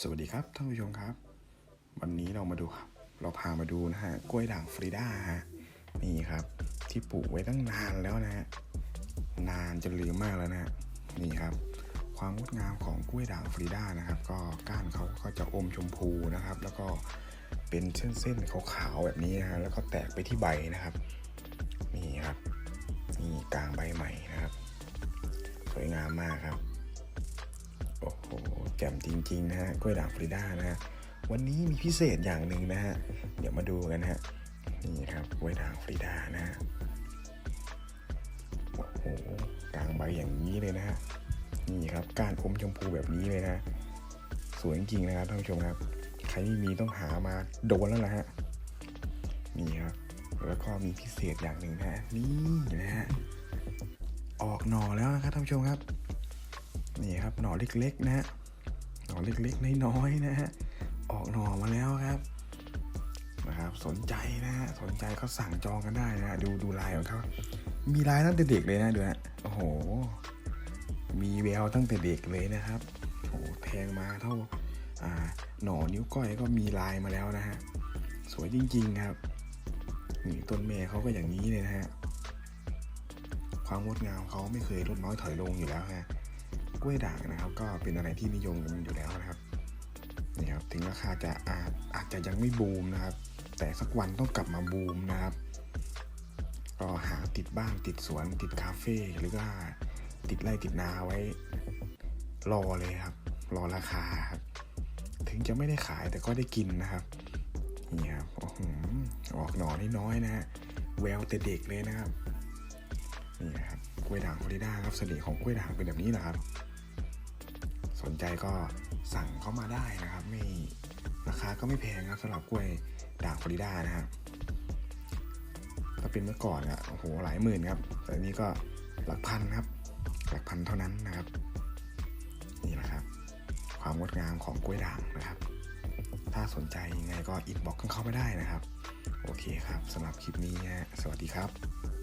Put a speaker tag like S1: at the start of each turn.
S1: สวัสดีครับท่านผู้ชมครับ วันนี้เรามาดูเราพามาดูนะฮะกล้วยด่างฟรีด้าฮะนี่ครับ ที่ปลูกไว้ตั้งนานแล้วนะฮะนานจนลืมมากแล้วนะฮะนี่ครับ ความงดงามของกล้วยด่างฟรีด้านะครับ ก็ก้านเขาก็จะอมชมพูนะครับ แล้วก็เป็นเส้นๆขาวๆแบบนี้นะฮะแล้วก็แตกไปที่ใบนะครับนี่ครับนี่กลางใบใหม่นะครับ สวยงามมากครับ แจ่มจริงๆนะฮะกล้วยด่างฟรีด้านะฮะวันนี้มีพิเศษอย่างหนึ่งนะฮะเดี๋ยวมาดูกันฮะนี่ครับกล้วยด่างฟรีด้านะฮะโอ้โหกลางใบอย่างนี้เลยนะฮะนี่ครับก้านอมชมพูแบบนี้เลยนะสวยจริงๆนะครับท่านผู้ชมครับ ใครไม่มีต้องหามาโดนแล้วล่ะฮะนี่ครับแล้วก็มีพิเศษอย่างหนึ่งนะฮะนี่นะฮะออกหน่อแล้วนะครับท่านผู้ชมครับ นี่ครับหน่อเล็กๆนะฮะ หน่อเล็กๆน้อยๆนะฮะออกหน่อมาแล้วครับนะครับ สนใจนะฮะสนใจก็สั่งจองกันได้นะฮะดูดูลายของเขามีลายตั้งแต่เด็กเลยนะดูฮะโอ้โห มีแววตั้งแต่เด็กเลยนะครับโอ้โหแทงมาเท่าอ่าหน่อนิ้วก้อยก็มีลายมาแล้วนะฮะสวยจริง ๆครับนี่ต้นแม่เขาก็อย่างนี้เลยนะฮะความงดงามเขาไม่เคยลดน้อยถอยลงอยู่แล้วฮะ กล้วยด่างนะครับ ก็เป็นอะไรที่นิยมกันอยู่แล้วนะครับนี่ครับถึงราคาจะอาจอาจจะยังไม่บูมนะครับ แต่สักวันต้องกลับมาบูมนะครับ ก็หาติดบ้านติดสวนติดคาเฟ่หรือว่าติดไร่ติดนาไว้ รอเลยครับ รอราคาครับถึงจะไม่ได้ขายแต่ก็ได้กินนะครับนี่ครับโอ้โหออกหน่อน้อยๆนะฮะแววแต่เด็กเลยนะครับนี่ครับ กล้วยด่างฟลอริดาครับเสน่ห์ของกล้วยด่างเป็นแบบนี้นะครับ สนใจก็สั่งเข้ามาได้นะครับ ไม่ราคาก็ไม่แพงครับสำหรับกล้วยด่างฟลอริดานะครับถ้าเป็นเมื่อก่อนอะโอ้โหหลายหมื่นครับ แต่นี้ก็หลักพันครับ หลักพันเท่านั้นนะครับ นี่แหละครับ ความงดงามของกล้วยด่างนะครับ ถ้าสนใจยังไงก็อินบ็อกซ์เข้ามาได้นะครับ โอเคครับสำหรับคลิปนี้สวัสดีครับ